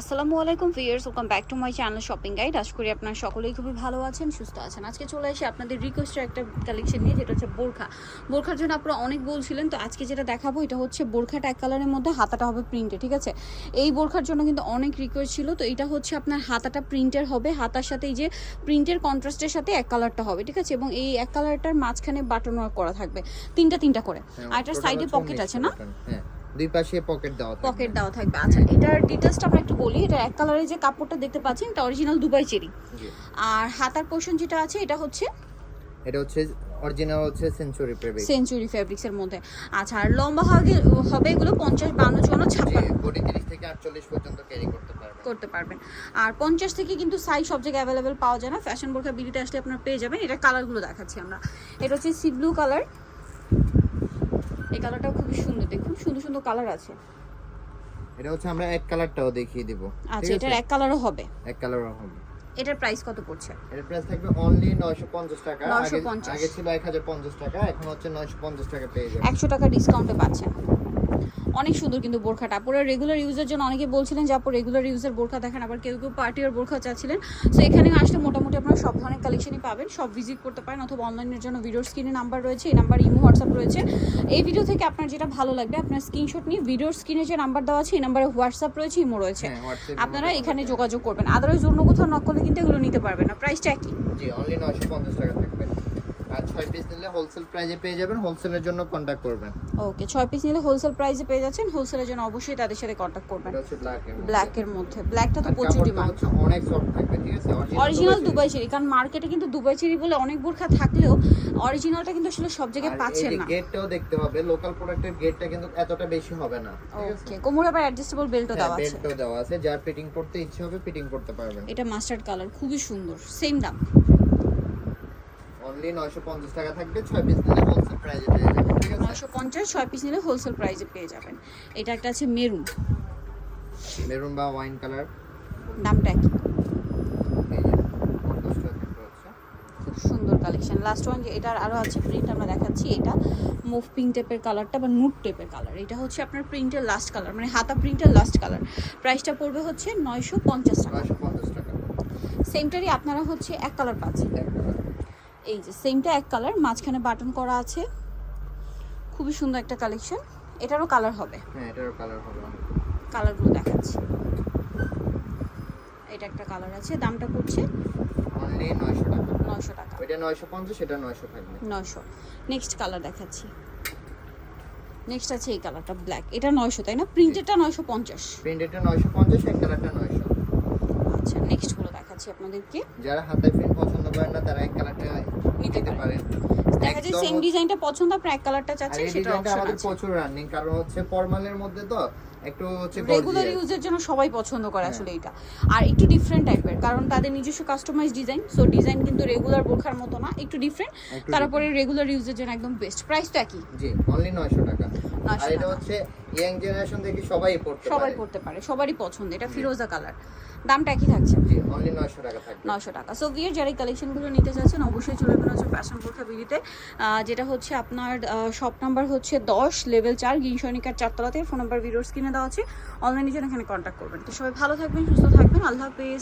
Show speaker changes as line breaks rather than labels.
আসসালামু আলাইকুম viewers welcome back to my channel shopping guide. আশা করি আপনারা সকলেই খুবই ভালো আছেন সুস্থ আছেন। আজকে চলে এসে আপনাদের রিকোয়েস্টের একটা কালেকশন নিয়ে যেটা হচ্ছে বোরখা। বোরখার জন্য আপনারা অনেক বলছিলেন তো আজকে যেটা দেখাবো এটা হচ্ছে বোরখাটা এক কালারের মধ্যে হাতাটা হবে প্রিন্টে ঠিক আছে? এই বোরখার জন্য কিন্তু অনেক রিকোয়েস্ট ছিল তো এটা হচ্ছে আপনার হাতাটা প্রিন্টের হবে। হাতার সাথে এই যে প্রিন্টের কন্ট্রাস্টের সাথে এক কালারটা হবে ঠিক আছে? এবং এই এক কালারটার মাঝখানে বাটন ওয়ার্ক করা থাকবে তিনটা তিনটা করে। আর এটার সাইডে পকেট আছে না?
হ্যাঁ। দুই পাশে পকেট দেওয়া থাকবে।
পকেট দেওয়া থাকবে। আচ্ছা এটার ডিটেলসটা আমরা একটু বলি। এটা এক কালারের যে কাপড়টা দেখতে পাচ্ছেন এটা অরিজিনাল দুবাই চেরি। আর হাতার পোর্শন যেটা আছে এটা হচ্ছে
এটা হচ্ছে অরিজিনাল হচ্ছে সেঞ্চুরি ফেব্রিক
সেঞ্চুরি ফেব্রিক্স এর মধ্যে। আচ্ছা আর লম্বা হবে হবে এগুলো পঞ্চাশ বান্ন চুয়ান্ন
জি
ছাপ্পান্ন
বডি 30 থেকে 48 পর্যন্ত ক্যারি করতে পারবে
করতে পারবেন। আর পঞ্চাশ থেকে কিন্তু সাইজ সব জায়গায় অ্যাভেলেবেল পাওয়া যায় না। ফ্যাশন বোরখা বিডিতে আসলে আপনারা পেয়ে যাবেন। এটা কালারগুলো দেখাচ্ছি আমরা। এটা হচ্ছে সি ব্লু কালার এই কালারটাও খুব সুন্দর দেখুন সুন্দর সুন্দর কালার আছে।
এটা হচ্ছে আমরা এক কালারটাও দেখিয়ে দিব।
আচ্ছা এটার এক কালারও হবে।
এক কালারও হবে।
এটার প্রাইস কত পড়ছে?
এটার প্রাইস থাকবে অনলি 950 টাকা। আগে
950
আগে ছিল 1050 টাকা এখন হচ্ছে 950 টাকা পেয়ে যাবেন
100 টাকা ডিসকাউন্টে পাচ্ছেন। অনেক সুন্দর কিন্তু বোরখাটা। আপুরা রেগুলার ইউজের জন্য অনেকে বলছিলেন যে আপু রেগুলার ইউজের বোরখা দেখেন। আবার কেউ কেউ পার্টি আর বোরখা চাচ্ছিলেন। সো এখানে আসলে মোটামুটি আপনারা সব ধরনের কালেকশনই পাবেন। সব ভিজিট করতে পারেন অথবা অনলাইনের জন্য ভিডিওর স্ক্রিনে নাম্বার রয়েছে এই নাম্বার ইমো হোয়াটসঅ্যাপ রয়েছে। এই ভিডিও থেকে আপনার যেটা ভালো লাগবে আপনার স্ক্রিনশট নিয়ে ভিডিওর স্ক্রিনে যে নাম্বার দেওয়া আছে এই নাম্বারে হোয়াটসঅ্যাপ রয়েছে ইমো রয়েছে।
হ্যাঁ
আপনারা এখানে যোগাযোগ করবেন। আদারওয়াইজ অন্য কোথাও নক করলে কিন্তু এগুলো নিতে পারবেন না। প্রাইসটা একই
জি অনলি 950 টাকা থাকবে। আর 6 পিস নিলে হোলসেল প্রাইসে পেয়ে যাবেন হোলসেলের জন্য কন্টাক্ট করবেন।
ওকে ছয় পিস নিলে হোলসেল প্রাইসে পেয়ে যাচ্ছেন হোলসেলের জন্য অবশ্যই তাদের সাথে কন্ট্যাক্ট করবেন।
ব্ল্যাক এর
মধ্যে। ব্ল্যাকটা তো প্রচুর ডিমান্ড
অনেক সফট থাকবে ঠিক আছে?
অরিজিনাল দুবাই চেরি কারণ মার্কেটে কিন্তু দুবাই চেরি বলে অনেক বোরখা থাকলেও অরিজিনালটা কিন্তু আসলে সব জায়গায় পাচ্ছেন না।
গেটটাও দেখতে হবে লোকাল প্রোডাক্টের গেটটা কিন্তু এতটা বেশি হবে না
ওকে কোমরে আবার অ্যাডজাস্টেবল বেল্টও দেওয়া আছে।
বেল্টও দেওয়া আছে যার ফিটিং করতে ইচ্ছে হবে ফিটিং করতে পারবেন।
এটা মাস্টার্ড কালার খুবই সুন্দর সেম দাম।
অনলি 950 টাকা থাকবে 6 পিস নিলে হোলসেল প্রাইসে পেয়ে যাবেন ঠিক আছে?
নশো পঞ্চাশ ছয় পিস নিলে হোলসেল প্রাইসে পেয়ে যাবেন। এটা একটা আছে মেরুন।
মেরুন বা ওয়াইন কালার
দামটা কি
এই যে 50 টাকা থাকবে হচ্ছে।
খুব সুন্দর কালেকশন লাস্ট ওয়ান যে এটার আরও আছে প্রিন্ট আমরা দেখাচ্ছি এটা। মুভ পিঙ্ক টাইপের কালারটা বা নুট টাইপের কালার এটা হচ্ছে আপনার প্রিন্টের লাস্ট কালার মানে হাতা প্রিন্টের লাস্ট কালার প্রাইসটা পড়বে হচ্ছে নয়শো পঞ্চাশ টাকা।
950
সেমটারই আপনারা হচ্ছে এক কালার পাচ্ছেন। এই যে সেমটা এক কালার মাঝখানে বাটন করা আছে। খুবই সুন্দর একটা কালেকশন এটারও কালার হবে।
হ্যাঁ এটারও কালার হবে।
কালারগুলো দেখাচ্ছি। এটা একটা কালার আছে দামটা পড়ছে
অনলি 900 টাকা।
নয়শো টাকা।
ওইটা 950 এটা 900 থাকবে
নয়শো। নেক্সট কালার দেখাচ্ছি। নেক্সট আছে এই কালারটা ব্ল্যাক এটা নয়শো তাই না? প্রিন্টেডটা নয়শো পঞ্চাশ।
প্রিন্টেডটা 950 এক কালারটা 900
আচ্ছা নেক্সটগুলো দেখাচ্ছি আপনাদেরকে।
যারা হাতায় প্রিন্ট পছন্দ করেন না তারা এক কালারটা
নিতে
নিতে
পারেন। সেম ডিজাইনটা পছন্দ আপনার এক কালারটা চাচ্ছেন সেটা অপশন
আমাদের প্রচুর রানিং কারণ হচ্ছে ফর্মালের মধ্যে তো একটু হচ্ছে
রেগুলার ইউজের জন্য সবাই পছন্দ করে
হ্যাঁ।
আসলে এটা। আর একটু ডিফারেন্ট টাইপের কারণ তাদের নিজস্ব কাস্টমাইজ ডিজাইন সো ডিজাইন কিন্তু রেগুলার বোরখার মতো না একটু ডিফারেন্ট তারপরে রেগুলার ইউজের জন্য একদম বেস্ট প্রাইস তো একই।
জি অনলি 900 টাকা।
900
আর এটা হচ্ছে ইয়াং জেনারেশন থেকে সবাই পড়তে
সবাই পড়তে পারে সবারই পছন্দ এটা ফিরোজা কালার দামটা একই থাকছে।
জি অনলি 900 টাকা থাকবে।
নশো টাকা। সো বিয়ের যারা এই কালেকশনগুলো নিতে চাচ্ছেন অবশ্যই চলে যাবেন হচ্ছে ফ্যাশন বোরখা বিডিতে যেটা হচ্ছে আপনার শপ নাম্বার হচ্ছে দশ লেভেল চার গিনসনিকার চারতলাতে ফোন নাম্বার ভিডিওর স্ক্রিনে দেওয়া আছে। অনলাইনের জন্য এখানে কন্ট্যাক্ট করবেন। তো সবাই ভালো থাকবেন সুস্থ থাকবেন। আল্লাহ হাফেজ।